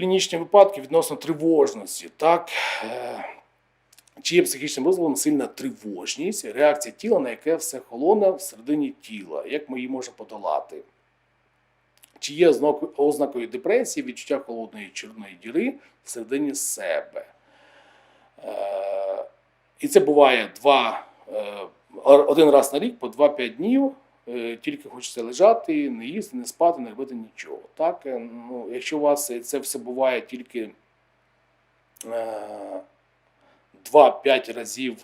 клінічні випадки відносно тривожності. Так, е, чи є психічним розладом сильна тривожність, реакція тіла, на яке все холоне всередині тіла, як ми її можемо подолати? Чи є ознакою депресії, відчуття холодної чорної діри всередині себе? Е, і це буває два, е, один раз на рік по 2-5 днів. Е, Тільки хочеться лежати, не їсти, не спати, не робити нічого. Так? Е, Ну, якщо у вас це все буває тільки е, 2-5 разів,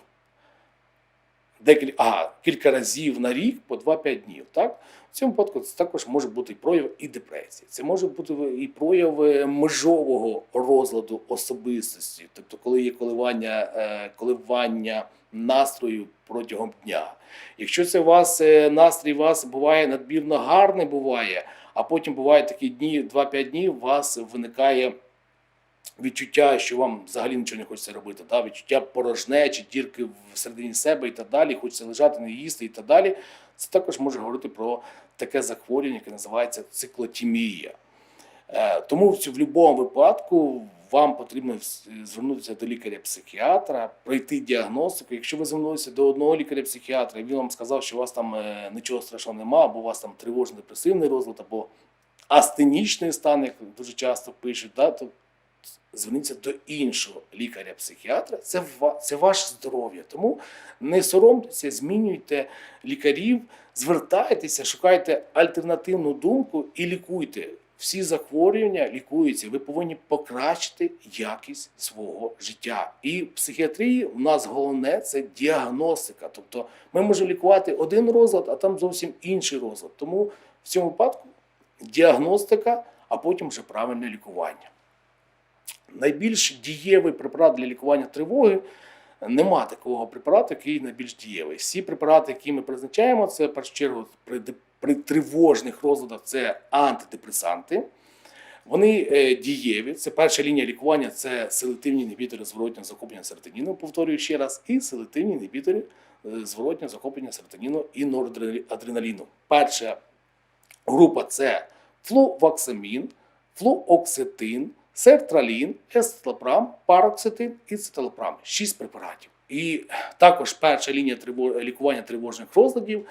декілька, ага, кілька разів на рік по 2-5 днів. Так? В цьому випадку це також може бути і прояв і депресії. Це може бути і прояв е, межового розладу особистості, тобто, коли є коливання, е, коливання настрою протягом дня. Якщо це вас е, настрій вас буває надмірно гарний, буває, а потім бувають такі дні, 2-5 днів, у вас виникає відчуття, що вам взагалі нічого не хочеться робити, да? відчуття порожнечі, дірки всередині себе і так далі, хочеться лежати, не їсти і так далі. Це також може говорити про таке захворювання, яке називається циклотімія. Е, Тому в в будь-якому випадку вам потрібно звернутися до лікаря-психіатра, пройти діагностику. Якщо ви звернулися до одного лікаря-психіатра, і він вам сказав, що у вас там е, нічого страшного немає, або у вас там тривожно-депресивний розлад, або астенічний стан, як дуже часто пишуть, да, то зверніться до іншого лікаря-психіатра. Це, це ваше здоров'я. Тому не соромтеся, змінюйте лікарів, звертайтеся, шукайте альтернативну думку і лікуйте. Всі захворювання лікуються. Ви повинні покращити якість свого життя. І в психіатрії у нас головне це діагностика. Тобто ми можемо лікувати один розлад, а там зовсім інший розлад. Тому в цьому випадку діагностика, а потім вже правильне лікування. Найбільш дієвий препарат для лікування тривоги нема такого препарату, який найбільш дієвий. Всі препарати, які ми призначаємо, це в першу чергу при, при тривожних розладах це антидепресанти. Вони е, дієві. Це перша лінія лікування це селективні інгібітори зворотнього захоплення серотоніну, повторюю ще раз, і селективні інгібітори е, зворотнього захоплення серотоніну і норадреналіну. Перша група це флуваксамін, флуоксетин, сертралін, естелапрам, пароксетин і циталопрам. Шість препаратів. І також перша лінія лікування тривожних розладів.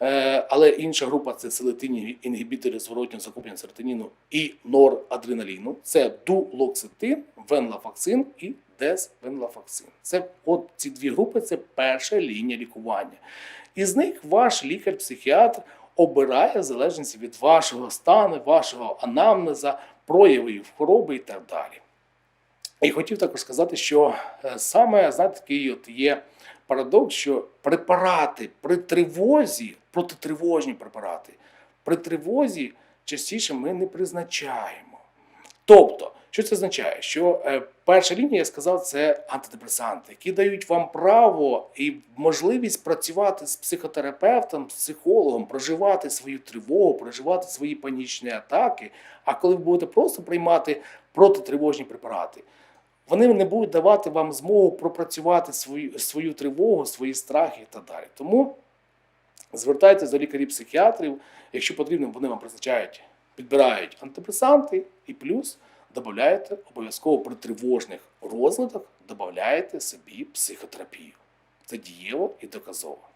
Е, Але інша група це селективні інгібітори зворотнього захоплення серотоніну і норадреналіну. Це дулоксетин, венлафаксин і десвенлафаксин. Це от ці дві групи це перша лінія лікування. Із них ваш лікар-психіатр обирає в залежності від вашого стану, вашого анамнеза, проявів хвороби і так далі. І хотів також сказати, що е, саме знаєте, такий от є парадокс, що препарати при тривозі, протитривожні препарати, при тривозі частіше ми не призначаємо. Тобто, що це означає? Що е, перша лінія, я сказав, це антидепресанти, які дають вам право і можливість працювати з психотерапевтом, психологом, проживати свою тривогу, проживати свої панічні атаки. А коли ви будете просто приймати протитривожні препарати, вони не будуть давати вам змогу пропрацювати свою, свою тривогу, свої страхи і так далі. Тому звертайтеся до лікарів-психіатрів, якщо потрібно, вони вам призначають, підбирають антидепресанти і плюс додаєте обов'язково при тривожних розладах, додаєте собі психотерапію. Це дієво і доказово.